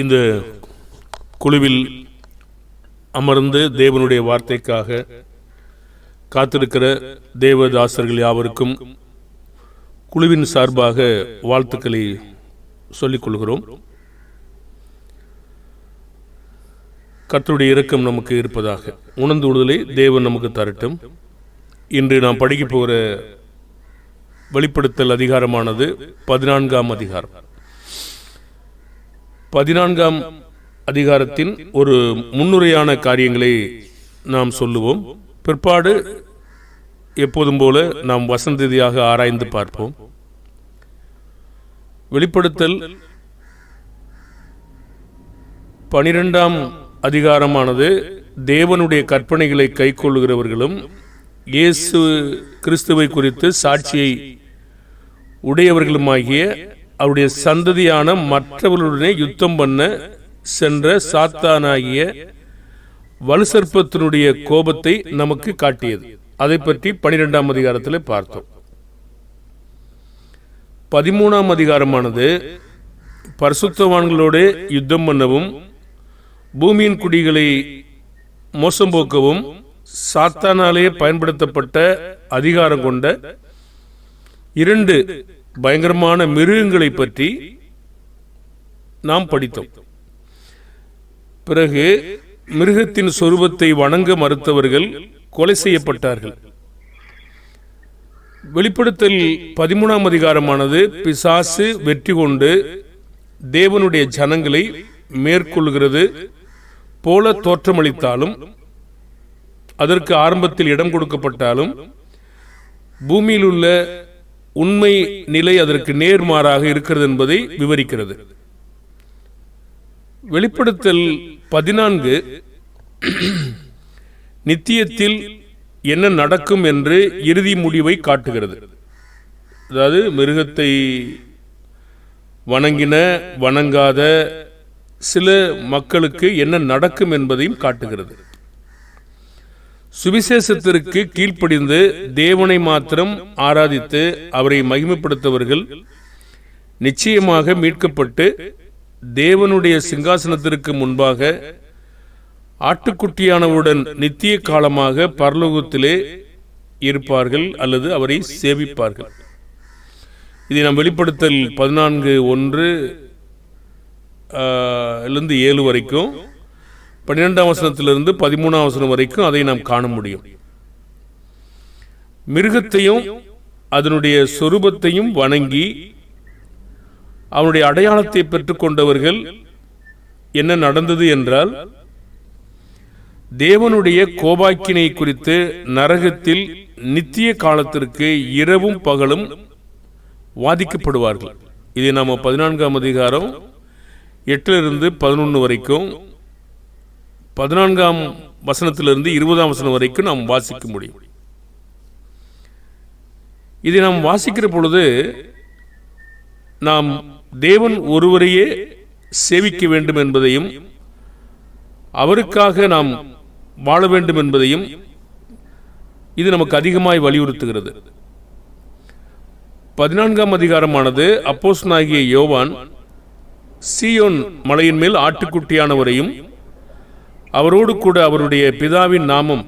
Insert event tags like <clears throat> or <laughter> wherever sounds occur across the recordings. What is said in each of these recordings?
இந்த குழுவில் அமர்ந்து தேவனுடைய வார்த்தைக்காக காத்திருக்கிற தேவதாசர்கள் யாவருக்கும் குழுவின் சார்பாக வாழ்த்துக்களை சொல்லிக் கொள்கிறோம். கர்த்தருடைய இரக்கம் நமக்கு இருப்பதாக. உணர்ந்து விடுதலை தேவன் நமக்கு தரட்டும். இன்று நாம் படிக்க போகிற வெளிப்படுத்தல் அதிகாரமானது பதினான்காம் அதிகாரம். பதினான்காம் அதிகாரத்தின் ஒரு முன்னுரையான காரியங்களை நாம் சொல்லுவோம். பிற்பாடு எப்போதும் போல நாம் வசந்ததியாக ஆராய்ந்து பார்ப்போம். வெளிப்படுத்தல் பனிரெண்டாம் அதிகாரமானது தேவனுடைய கற்பனைகளை கைக்கொள்கிறவர்களும் இயேசு கிறிஸ்துவை குறித்து சாட்சியை உடையவர்களுமாகிய அவருடைய சந்ததியான மற்றவர்களுடனே யுத்தம் பண்ண சென்ற சாத்தானாகிய வலுசற்பத்தினுடைய கோபத்தை நமக்கு காட்டியது. அதை பற்றி பனிரெண்டாம் அதிகாரத்தில் பார்த்தோம். பதிமூணாம் அதிகாரமானது பரிசுத்தவான்களோடு யுத்தம் பண்ணவும் பூமியின் குடிகளை மோசம் போக்கவும் சாத்தானாலே பயன்படுத்தப்பட்ட அதிகாரம் கொண்ட இரண்டு பயங்கரமான மிருகங்களை பற்றி நாம் படித்தோம். பிறகு மிருகத்தின் சொரூபத்தை வணங்க மறுத்தவர்கள் கொலை செய்யப்பட்டார்கள். வெளிப்படுத்தல் பதிமூணாம் அதிகாரமானது பிசாசு வெற்றி கொண்டு தேவனுடைய ஜனங்களை மேற்கொள்கிறது. போல தோற்றமளித்தாலும் அதற்கு ஆரம்பத்தில் இடம் கொடுக்கப்பட்டாலும் பூமியில் உள்ள உண்மை நிலை அதற்கு நேர்மாறாக இருக்கிறது என்பதை விவரிக்கிறது. வெளிப்படுத்தல் பதினான்கு நித்தியத்தில் என்ன நடக்கும் என்று இறுதி முடிவை காட்டுகிறது. அதாவது மிருகத்தை வணங்கின வணங்காத சில மக்களுக்கு என்ன நடக்கும் என்பதையும் காட்டுகிறது. சுவிசேஷத்திற்கு கீழ்ப்படிந்து தேவனை மாத்திரம் ஆராதித்து அவரை மகிமைப்படுத்தவர்கள் நிச்சயமாக மீட்கப்பட்டு தேவனுடைய சிங்காசனத்திற்கு முன்பாக ஆட்டுக்குட்டியானவுடன் நித்திய காலமாக பரலோகத்திலே இருப்பார்கள் அல்லது அவரை சேவிப்பார்கள். இதை நாம் வெளிப்படுத்தல் பதினான்கு ஒன்று இருந்து ஏழு வரைக்கும். பன்னிரெண்டாம் வசனத்திலிருந்து பதிமூணாம் வசனம் வரைக்கும் அதை நாம் காண முடியும். மிருகத்தையும் அதனுடைய சொரூபத்தையும் வணங்கி அவனுடைய அடையாளத்தை பெற்றுக்கொண்டவர்கள் என்ன நடந்தது என்றால் தேவனுடைய கோபாக்கினை குறித்து நரகத்தில் நித்திய காலத்திற்கு இரவும் பகலும் வாதிக்கப்படுவார்கள். இதை நாம் பதினான்காம் அதிகாரம் எட்டிலிருந்து பதினொன்று வரைக்கும் பதினான்காம் வசனத்திலிருந்து இருபதாம் வசனம் வரைக்கும் நாம் வாசிக்க முடியும். இதை நாம் வாசிக்கிற பொழுது நாம் தேவன் ஒருவரையே சேவிக்க வேண்டும் என்பதையும் அவருக்காக நாம் வாழ வேண்டும் என்பதையும் இது நமக்கு அதிகமாய் வலியுறுத்துகிறது. பதினான்காம் அதிகாரமானது அப்போஸ் நாகிய யோவான் சியோன் மலையின் மேல் ஆட்டுக்குட்டியானவரையும் அவரோடு கூட அவருடைய பிதாவின் நாமம்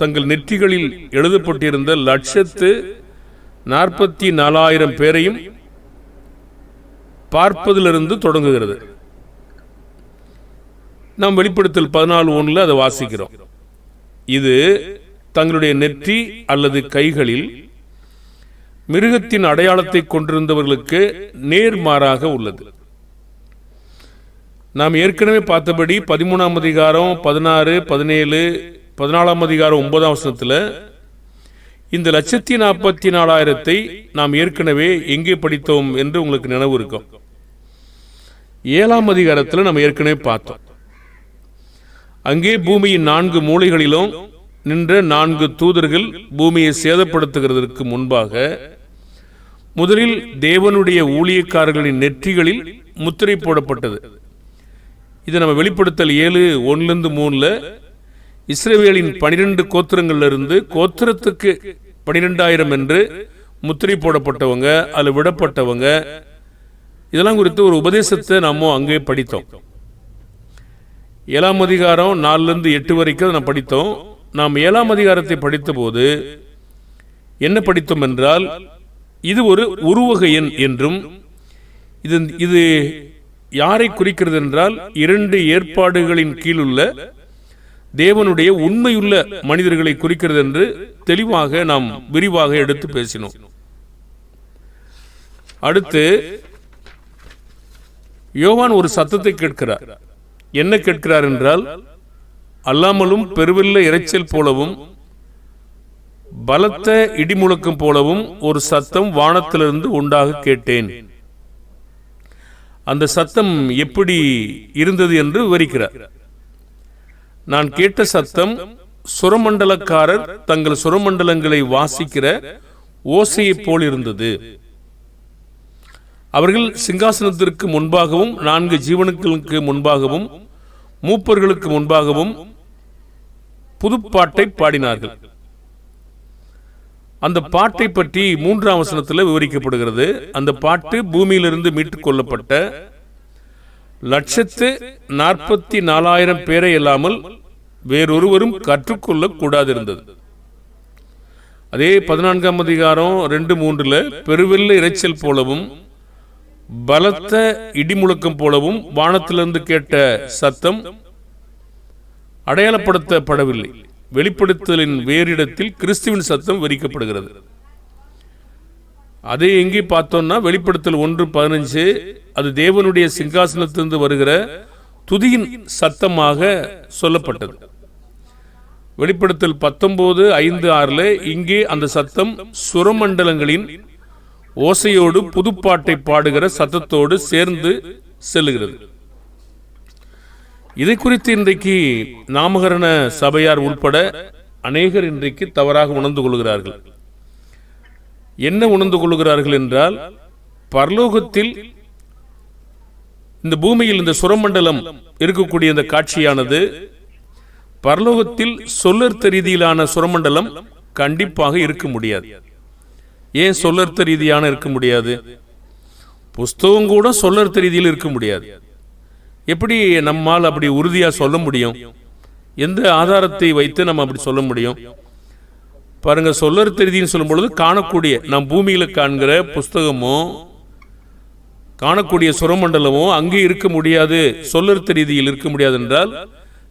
தங்கள் நெற்றிகளில் எழுதப்பட்டிருந்த லட்சத்து நாற்பத்தி நாலாயிரம் பேரையும் பார்ப்பதிலிருந்து தொடங்குகிறது. நாம் வெளிப்படுத்தல் பதினாலு ஒன்றில் அதை வாசிக்கிறோம். இது தங்களுடைய நெற்றி அல்லது கைகளில் மிருகத்தின் அடையாளத்தை கொண்டிருந்தவர்களுக்கு நேர்மாறாக உள்ளது. நாம் ஏற்கனவே பார்த்தபடி பதிமூணாம் அதிகாரம் பதினாறு பதினேழு பதினாலாம் அதிகாரம் ஒன்பதாம் வசனத்தில் இந்த லட்சத்தி நாற்பத்தி நாலாயிரத்தை நாம் ஏற்கனவே எங்கே படித்தோம் என்று உங்களுக்கு நினைவு இருக்கும். ஏழாம் அதிகாரத்தில் நாம் ஏற்கனவே பார்த்தோம். அங்கே பூமியின் நான்கு மூலைகளிலும் நின்ற நான்கு தூதர்கள் பூமியை சேதப்படுத்துகிறதற்கு முன்பாக முதலில் தேவனுடைய ஊழியக்காரர்களின் நெற்றிகளில் முத்திரை போடப்பட்டது. இதை நம்ம வெளிப்படுத்தல் ஏழு ஒன்றுலேருந்து மூணுல இஸ்ரேவேலின் பனிரெண்டு கோத்திரங்கள்லேருந்து கோத்திரத்துக்கு பனிரெண்டாயிரம் என்று முத்திரை போடப்பட்டவங்க அதில் விடப்பட்டவங்க இதெல்லாம் குறித்து ஒரு உபதேசத்தை நாம அங்கே படித்தோம். ஏழாம் அதிகாரம் நாலுலேருந்து எட்டு வரைக்கும் நாம் படித்தோம். நாம் ஏழாம் அதிகாரத்தை படித்தபோது என்ன படித்தோம் என்றால் இது ஒரு உருவக எண் என்றும் இது இது யாரை குறிக்கிறது என்றால் இரண்டு ஏற்பாடுகளின் கீழுள்ள தேவனுடைய உண்மையுள்ள மனிதர்களை குறிக்கிறது என்று தெளிவாக நாம் விரிவாக எடுத்து பேசினோம். அடுத்து யோவான் ஒரு சத்தத்தை கேட்கிறார். என்ன கேட்கிறார் என்றால் அல்லாமலும் பெருவெல்ல இரைச்சல் போலவும் பலத்த இடிமுழக்கம் போலவும் ஒரு சத்தம் வானத்திலிருந்து உண்டாக கேட்டேன். அந்த சத்தம் எப்படி இருந்தது என்று விவரிக்கிறார். நான் கேட்ட சத்தம் சுரமண்டலக்காரர் தங்கள் சுரமண்டலங்களை வாசிக்கிற ஓசையைப் போல் இருந்தது அவர்கள் சிங்காசனத்திற்கு முன்பாகவும் நான்கு ஜீவனுக்களுக்கு முன்பாகவும் மூப்பர்களுக்கு முன்பாகவும் புதுப்பாட்டை பாடினார்கள். அந்த பாட்டை பற்றி மூன்றாம் வசனத்தில் விவரிக்கப்படுகிறது. அந்த பாட்டு பூமியிலிருந்து மீட்டுக் கொள்ளப்பட்ட லட்சத்து நாற்பத்தி நாலாயிரம் பேரை இல்லாமல் வேறொருவரும் கற்றுக்கொள்ள கூடாதிருந்தது. அதே பதினான்காம் அதிகாரம் ரெண்டு மூன்றுல பெருவெல்ல இரைச்சல் போலவும் பலத்த இடிமுழக்கம் போலவும் வானத்திலிருந்து கேட்ட சத்தம் அடையாளப்படுத்தப்படவில்லை. வெளிப்படுத்தலின் வேறிடத்தில் கிறிஸ்துவின் சத்தம் விரிக்கப்படுகிறது அதை எங்கே பார்த்தோம்னா வெளிப்படுத்தல் ஒன்று பதினஞ்சு அது தேவனுடைய சிங்காசனத்திலிருந்து வருகிற துதியின் சத்தமாக சொல்லப்பட்டது. வெளிப்படுத்தல் பத்தொன்பது ஐந்து ஆறுல இங்கே அந்த சத்தம் சுரமண்டலங்களின் ஓசையோடு புதுப்பாட்டை பாடுகிற சத்தத்தோடு சேர்ந்து செல்லுகிறது. இதை குறித்து இன்றைக்கு நாமகரண சபையார் உள்பட அநேகர் இன்றைக்கு தவறாக உணர்ந்து கொள்கிறார்கள். என்ன உணர்ந்து கொள்கிறார்கள் என்றால் பரலோகத்தில் இந்த பூமியில் இந்த சுரமண்டலம் இருக்கக்கூடிய இந்த காட்சியானது பரலோகத்தில் சொல்லர்த்த ரீதியிலான சுரமண்டலம் கண்டிப்பாக இருக்க முடியாது. ஏன் சொல்லர்த்த ரீதியான இருக்க முடியாது? புஸ்தகம் கூட சொல்லர்த்த ரீதியில் இருக்க முடியாது. எப்படி நம்மால் அப்படி உறுதியாக சொல்ல முடியும்? எந்த ஆதாரத்தை வைத்து நம்ம அப்படி சொல்ல முடியும்? பாருங்க சொல்லர்த்த ரீதின்னு சொல்லும் பொழுது காணக்கூடிய நம் பூமியில காண்கிற புஸ்தகமும் காணக்கூடிய சுரமண்டலமோ அங்கே இருக்க முடியாது. சொல்லர்த்த ரீதியில் இருக்க முடியாது என்றால்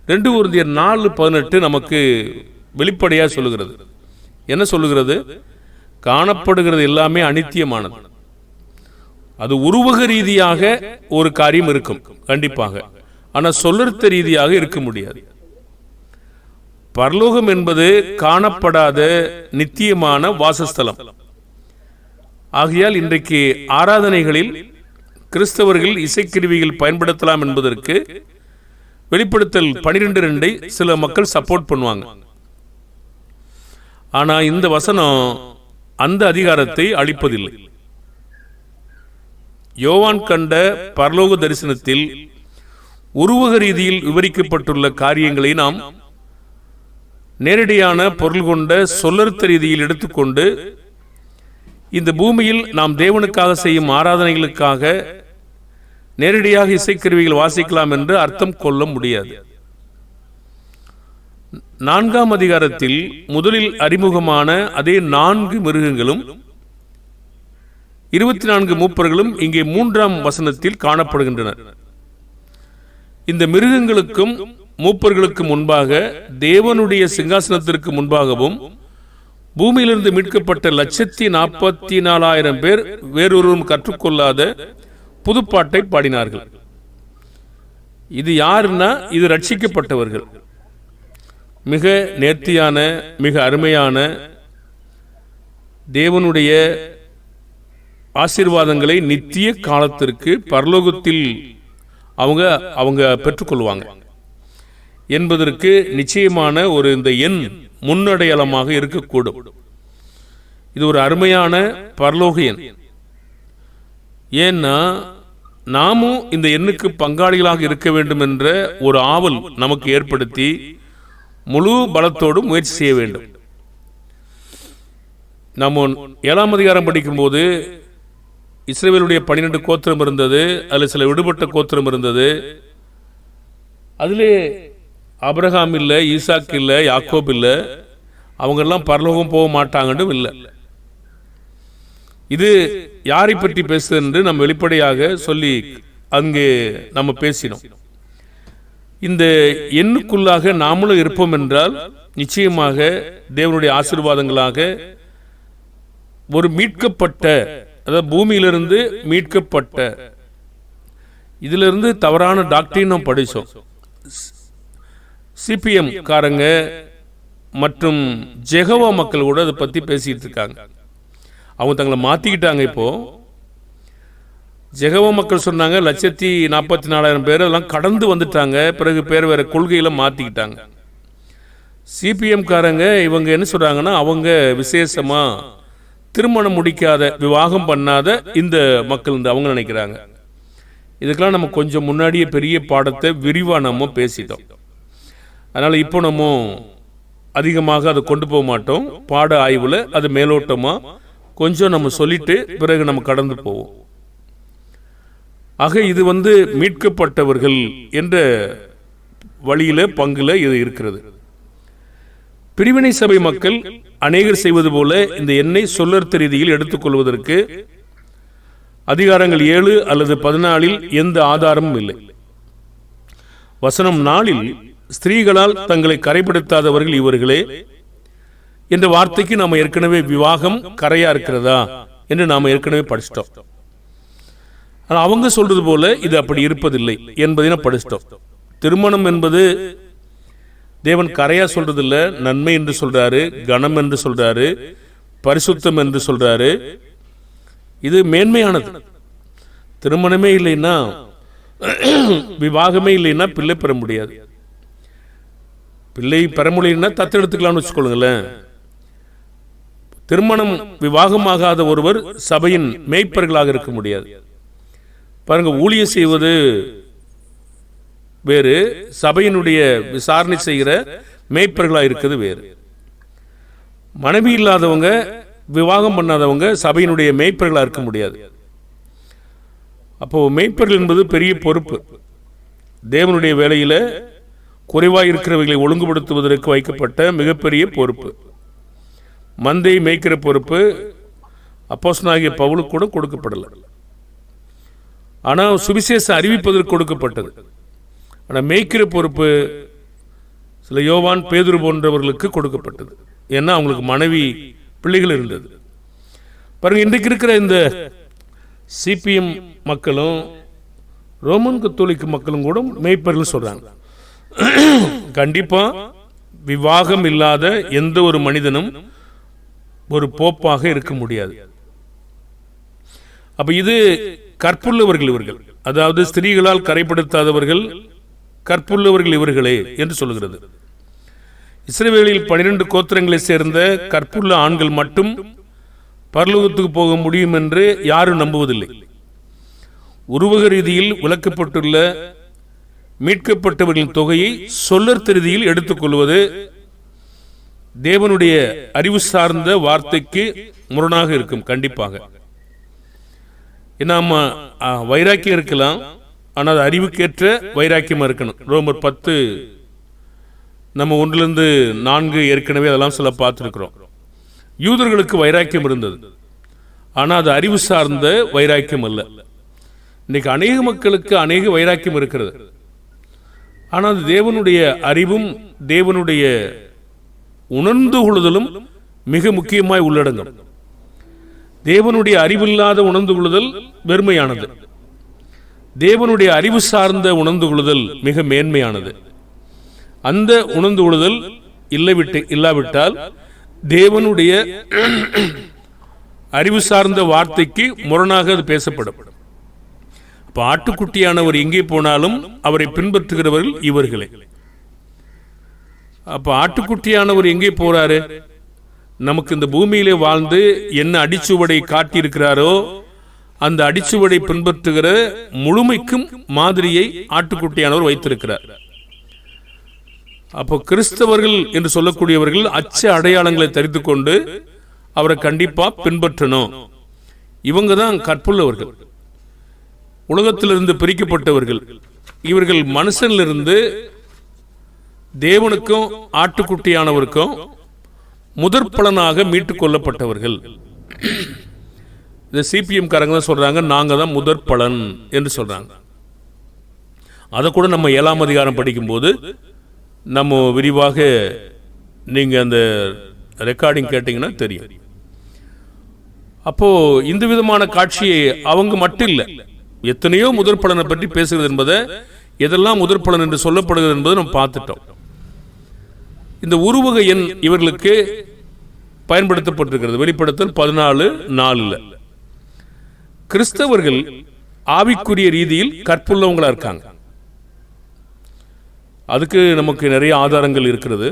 ரெண்டு உறுதியர் நாலு பதினெட்டு நமக்கு வெளிப்படையாக சொல்லுகிறது. என்ன சொல்லுகிறது? காணப்படுகிறது எல்லாமே அனித்தியமானது. அது உருவக ரீதியாக ஒரு காரியம் இருக்கும் கண்டிப்பாக. ஆனால் சொல்லர்த்த ரீதியாக இருக்க முடியாது. பரலோகம் என்பது காணப்படாத நித்தியமான வாசஸ்தலம். ஆகையால் இன்றைக்கு ஆராதனைகளில் கிறிஸ்தவர்கள் இசைக்கருவிகள் பயன்படுத்தலாம் என்பதற்கு வெளிப்படுத்தல் பனிரெண்டு ரெண்டை சில மக்கள் சப்போர்ட் பண்ணுவாங்க. ஆனா இந்த வசனம் அந்த அதிகாரத்தை அளிப்பதில்லை. யோவான் கண்ட பரலோக தரிசனத்தில் உருவக ரீதியில் விவரிக்கப்பட்டுள்ள காரியங்களை நாம் நேரடியான பொருள் கொண்ட சொல்லறுத்த ரீதியில் எடுத்துக்கொண்டு இந்த பூமியில் நாம் தேவனுக்காக செய்யும் ஆராதனைகளுக்காக நேரடியாக இசைக்கருவிகள் வாசிக்கலாம் என்று அர்த்தம் கொள்ள முடியாது. நான்காம் அதிகாரத்தில் முதலில் அறிமுகமான அதே நான்கு மிருகங்களும் இருபத்தி நான்கு மூப்பர்களும் இங்கே மூன்றாம் வசனத்தில் காணப்படுகின்றனர். இந்த மிருகங்களுக்கும் மூப்பர்களுக்கு முன்பாக தேவனுடைய சிங்காசனத்திற்கு முன்பாகவும் பூமியிலிருந்து மீட்கப்பட்ட லட்சத்தி நாற்பத்தி நாலாயிரம் பேர் வேறொருவரும் கற்றுக்கொள்ளாத புதுப்பாட்டை பாடினார்கள். இது யாருன்னா? இது ரட்சிக்கப்பட்டவர்கள். மிக நேர்த்தியான மிக அருமையான தேவனுடைய ஆசீர்வாதங்களை நித்திய காலத்திற்கு பரலோகத்தில் அவங்க அவங்க பெற்றுக்கொள்வாங்க. என்பதற்கு நிச்சயமான ஒரு இந்த எண் முன்னடையாளமாக இருக்கக்கூடும். இது ஒரு அருமையான பரலோக எண். ஏன்னா நாமும் இந்த எண்ணுக்கு பங்காளிகளாக இருக்க வேண்டும் என்ற ஒரு ஆவல் நமக்கு ஏற்படுத்தி முழு பலத்தோடு முயற்சி செய்ய வேண்டும். நம்ம ஏழாம் அதிகாரம் படிக்கும்போது இஸ்ரேலுடைய பன்னிரெண்டு கோத்திரம் இருந்தது அதில் சில விடுபட்ட கோத்திரம் இருந்தது. அதிலே அப்ரஹாம் இல்லை ஈசாக் இல்லை யாக்கோப் இல்லை. அவங்கெல்லாம் பரலோகம் போக மாட்டாங்கன்னு இல்லை. இது யாரை பற்றி பேசுது என்று நம்ம வெளிப்படையாக சொல்லி அங்கே நம்ம பேசினோம். இந்த எண்ணுக்குள்ளாக நாமளும் இருப்போம் என்றால் நிச்சயமாக தேவனுடைய ஆசீர்வாதங்களாக ஒரு மீட்கப்பட்ட அதாவது பூமியிலிருந்து மீட்கப்பட்ட இதிலிருந்து தவறான டாக்டரின் நாம் படித்தோம் சிபிஎம் காரங்க மற்றும் ஜெகவா மக்கள் கூட அதை பற்றி பேசிக்கிட்டு இருக்காங்க. அவங்க தங்களை மாற்றிக்கிட்டாங்க இப்போ. ஜெகவா மக்கள் சொன்னாங்க லட்சத்தி நாற்பத்தி நாலாயிரம் பேர் அதெல்லாம் கடந்து வந்துட்டாங்க. பிறகு பேர் வேறு கொள்கையில் மாற்றிக்கிட்டாங்க சிபிஎம் காரங்க இவங்க என்ன சொல்கிறாங்கன்னா அவங்க விசேஷமாக திருமணம் முடிக்காத விவாகம் பண்ணாத இந்த மக்கள் இந்த அவங்க நினைக்கிறாங்க. இதுக்கெல்லாம் நம்ம கொஞ்சம் முன்னாடியே பெரிய பாடத்தை விரிவாக நம்ம பேசிட்டோம். அதனால் இப்போ நம்ம அதிகமாக அதை கொண்டு போக மாட்டோம். பாட ஆய்வில் அது மேலோட்டமாக கொஞ்சம் நம்ம சொல்லிட்டு பிறகு நம்ம கடந்து போவோம். ஆக இது வந்து மீட்கப்பட்டவர்கள் என்ற வழியில் பங்கில் இது இருக்கிறது. பிரிவினை சபை மக்கள் அநேகர் செய்வது போல இந்த எண்ணெய் சொல்லர்த்த ரீதியில் எடுத்துக்கொள்வதற்கு அதிகாரங்கள் ஏழு அல்லது பதினாலில் எந்த ஆதாரமும் இல்லை. வசனம் நாளில் ஸ்திரீகளால் தங்களை கரைப்படுத்தாதவர்கள் இவர்களே என்ற வார்த்தைக்கு நாம் ஏற்கனவே விவாகம் கரையா இருக்கிறதா என்று நாம் ஏற்கனவே படிச்சிட்டோம். ஆனால் அவங்க சொல்றது போல இது அப்படி இருப்பதில்லை என்பதை நான் படிச்சிட்டோம். திருமணம் என்பது தேவன் கரையா சொல்றது இல்ல நன்மை என்று சொல்றாரு கணம் என்று சொல்றாரு பரிசுத்தம் என்று சொல்றாரு. இது மேன்மையானது. திருமணமே இல்லைன்னா விவாகமே இல்லைன்னா பிள்ளை பெற முடியாது. பிள்ளை பெற முடியலன்னா தத்தெடுத்துக்கலாம்னு வச்சுக்கொள்ளுங்களேன் திருமணம் விவாகமாகாத ஒருவர் சபையின் மேய்ப்பர்களாக இருக்க முடியாது. பாருங்க ஊழிய செய்வது வேறு சபையினுடைய விசாரணை செய்கிற மேய்ப்பர்களாக இருக்கிறது வேறு. மனைவி இல்லாதவங்க விவாகம் பண்ணாதவங்க சபையினுடைய மேய்ப்பர்களாக இருக்க முடியாது. அப்போது மேய்ப்பர்கள் என்பது பெரிய பொறுப்பு. தேவனுடைய வேலையில் குறைவாக இருக்கிறவர்களை ஒழுங்குபடுத்துவதற்கு வைக்கப்பட்ட மிகப்பெரிய பொறுப்பு. மந்தை மேய்க்கிற பொறுப்பு அப்போஸ்தலனாகிய பவுலுக்கு கூட கொடுக்கப்படலை. ஆனால் சுவிசேஷம் அறிவிப்பதற்கு கொடுக்கப்பட்டது. ஆனால் மேய்க்கிற பொறுப்பு சில யோவான் பேதுரு போன்றவர்களுக்கு கொடுக்கப்பட்டது. ஏன்னா அவங்களுக்கு மனைவி பிள்ளைகள் இருந்தது. பாருங்க இன்றைக்கு இருக்கிற இந்த சிபிஎம் மக்களும் ரோமன் கத்தோலிக்க மக்களும் கூட மேய்ப்பர்கள் சொல்றாங்க. கண்டிப்பா விவாகம் இல்லாத எந்த ஒரு மனிதனும் ஒரு போப்பாக இருக்க முடியாது. அப்ப இது கற்புள்ளவர்கள் இவர்கள். அதாவது ஸ்திரீகளால் கரைப்படுத்தாதவர்கள் கற்புள்ளவர்கள் இவர்களே என்று சொல்லுகிறது. இஸ்ரேவேலில் பனிரெண்டு கோத்திரங்களை சேர்ந்த கற்புள்ள ஆண்கள் மட்டும் பரலோகத்துக்கு போக முடியும் என்று யாரும் நம்புவதில்லை. உருவக ரீதியில் விளக்கப்பட்டுள்ள மீட்கப்பட்டவர்களின் தொகையை சொல்லற் ரீதியில் எடுத்துக்கொள்வது தேவனுடைய அறிவு சார்ந்த வார்த்தைக்கு முரணாக இருக்கும் கண்டிப்பாக. நாம வைராக்கியம் இருக்கலாம். ஆனால் அது அறிவுக்கேற்ற வைராக்கியமாக இருக்கணும். ரோமர் பத்து நம்ம ஒன்றிலிருந்து நான்கு ஏற்கனவே அதெல்லாம் சில பார்த்துருக்குறோம். யூதர்களுக்கு வைராக்கியம் இருந்தது. ஆனால் அது அறிவு சார்ந்த வைராக்கியம் அல்ல. இன்னைக்கு அநேக மக்களுக்கு அநேக வைராக்கியம் இருக்கிறது. ஆனால் அது தேவனுடைய அறிவும் தேவனுடைய உணர்ந்து கொள்ளுதலும் மிக முக்கியமாய் உள்ளடங்கும். தேவனுடைய அறிவில்லாத உணர்ந்து கொள்ளுதல் வெறுமையானது. தேவனுடைய அறிவு சார்ந்த உணர்ந்து கொள்ளுதல் மிக மேன்மையானது. அந்த உணர்ந்து கொள்ளுதல் இல்லை விட்டு இல்லாவிட்டால் தேவனுடைய <clears throat> அறிவு சார்ந்த வார்த்தைக்கு முரணாக அது பேசப்படும். அப்ப ஆட்டுக்குட்டியானவர் எங்கே போனாலும் அவரை பின்பற்றுகிறவர்கள் இவர்களே. அப்ப ஆட்டுக்குட்டியானவர் எங்கே போறாரு? நமக்கு இந்த பூமியிலே வாழ்ந்து என்ன அடிச்சுவடை காட்டியிருக்கிறாரோ அந்த அடிச்சுவடை பின்பற்றுகிற முழுமைக்கும் மாதிரியை ஆட்டுக்குட்டியானவர் வைத்திருக்கிறார். அப்போ கிறிஸ்தவர்கள் என்று சொல்லக்கூடியவர்கள் அச்ச அடையாளங்களை தெரிந்து கொண்டு அவரை கண்டிப்பா பின்பற்றணும். இவங்க தான் கற்புள்ளவர்கள். உலகத்திலிருந்து பிரிக்கப்பட்டவர்கள். இவர்கள் மனுஷனிலிருந்து தேவனுக்கும் ஆட்டுக்குட்டியானவருக்கும் முதற் பலனாக மீட்டுக் கொள்ளப்பட்டவர்கள். இந்த சிபிஎம் காரங்க தான் சொல்கிறாங்க நாங்கள் தான் முதற் பலன் என்று சொல்கிறாங்க அதை கூட நம்ம ஏழாம் அதிகாரம் படிக்கும்போது நம்ம விரிவாக நீங்கள் அந்த ரெக்கார்டிங் கேட்டிங்கன்னா தெரியும். அப்போது இந்த விதமான காட்சியை அவங்க மட்டும் இல்லை எத்தனையோ முதற் பலனை பற்றி பேசுகிறது என்பதை எதெல்லாம் முதற் பலன் என்று சொல்லப்படுகிறது என்பதை நம்ம பார்த்துட்டோம். இந்த உருவக எண் இவர்களுக்கு பயன்படுத்தப்பட்டிருக்கிறது. வெளிப்படுத்தல் பதினாலு நாலில். கிறிஸ்தவர்கள் ஆவிக்குரிய ரீதியில் கற்புள்ளவங்களா இருக்காங்க. அதுக்கு நமக்கு நிறைய ஆதாரங்கள் இருக்கிறது.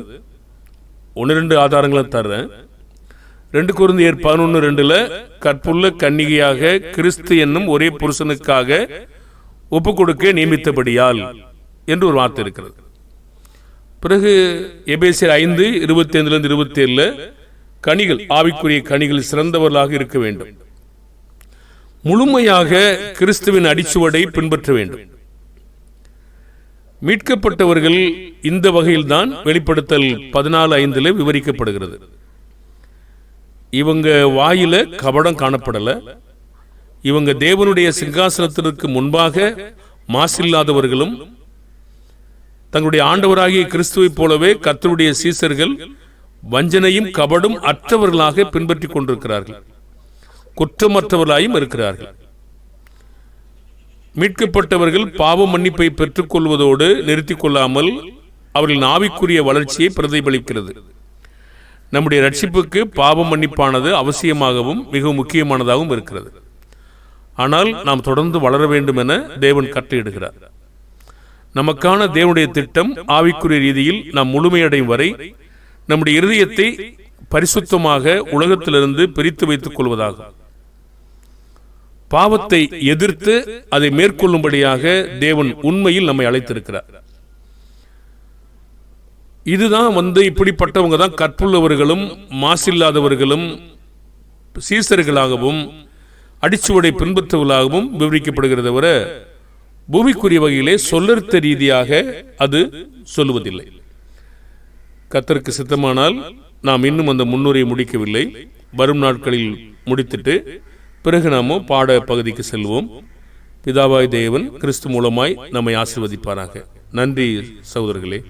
ஒன்று ரெண்டு ஆதாரங்களை தர்றேன். ரெண்டு குருந்தியர் பதினொன்று ரெண்டில் கற்புள்ள கன்னிகையாக கிறிஸ்து என்னும் ஒரே புருஷனுக்காக ஒப்பு கொடுக்க நியமித்தபடியால் என்று ஒரு வார்த்தை இருக்கிறது. பிறகு எபேசியர் ஐந்து இருபத்தி ஐந்துலேருந்து இருபத்தி ஏழில் கனிகள் ஆவிக்குரிய கனிகள் சிறந்தவர்களாக இருக்க வேண்டும். முழுமையாக கிறிஸ்துவின் அடிச்சுவடை பின்பற்ற வேண்டும். மீட்கப்பட்டவர்கள் இந்த வகையில்தான் வெளிப்படுத்தல் பதினாலு ஐந்தில் விவரிக்கப்படுகிறது. இவங்க வாயில கபடம் காணப்படல. இவங்க தேவனுடைய சிங்காசனத்திற்கு முன்பாக மாசில்லாதவர்களும் தங்களுடைய ஆண்டவராகிய கிறிஸ்துவைப் போலவே கர்த்தருடைய சீசர்கள் வஞ்சனையும் கபடும் அற்றவர்களாக பின்பற்றிக் கொண்டிருக்கிறார்கள். குற்றமற்றவர்களாயும் இருக்கிறார்கள். மீட்கப்பட்டவர்கள் பாவ மன்னிப்பை பெற்றுக் கொள்வதோடு நிறுத்திக் கொள்ளாமல் அவர்களின் ஆவிக்குரிய வளர்ச்சியை பிரதிபலிக்கிறது. நம்முடைய ரட்சிப்புக்கு பாவ மன்னிப்பானது அவசியமாகவும் மிக முக்கியமானதாகவும் இருக்கிறது. ஆனால் நாம் தொடர்ந்து வளர வேண்டும் என தேவன் கட்டளையிடுகிறார். நமக்கான தேவனுடைய திட்டம் ஆவிக்குரிய ரீதியில் நாம் முழுமையடையும் வரை நம்முடைய இருதயத்தை பரிசுத்தமாக உலகத்திலிருந்து பிரித்து வைத்துக் கொள்வதாகும். பாவத்தை எதிர்த்து அதை மேற்கொள்ளும்படியாக தேவன் உண்மையில் நம்மை அழைத்திருக்கிறார். இதுதான் வந்து இப்படிப்பட்டவங்க தான் கற்புள்ளவர்களும் மாசில்லாதவர்களும் சீசர்களாகவும் அடிச்சுவடை பின்பற்றவர்களாகவும் விவரிக்கப்படுகிறத தவிர பூமிக்குரிய வகையிலே சொல்லர்த்த ரீதியாக அது சொல்லுவதில்லை. கத்தருக்கு சித்தமானால் நாம் இன்னும் அந்த முன்னுரை முடிக்கவில்லை. வரும் நாட்களில் முடித்துட்டு பிறகு நாமோ பாட பகுதிக்கு செல்வோம். பிதாவாய் தேவன் கிறிஸ்து மூலமாய் நம்மை ஆசிர்வதிப்பாராக. நன்றி சகோதரர்களே.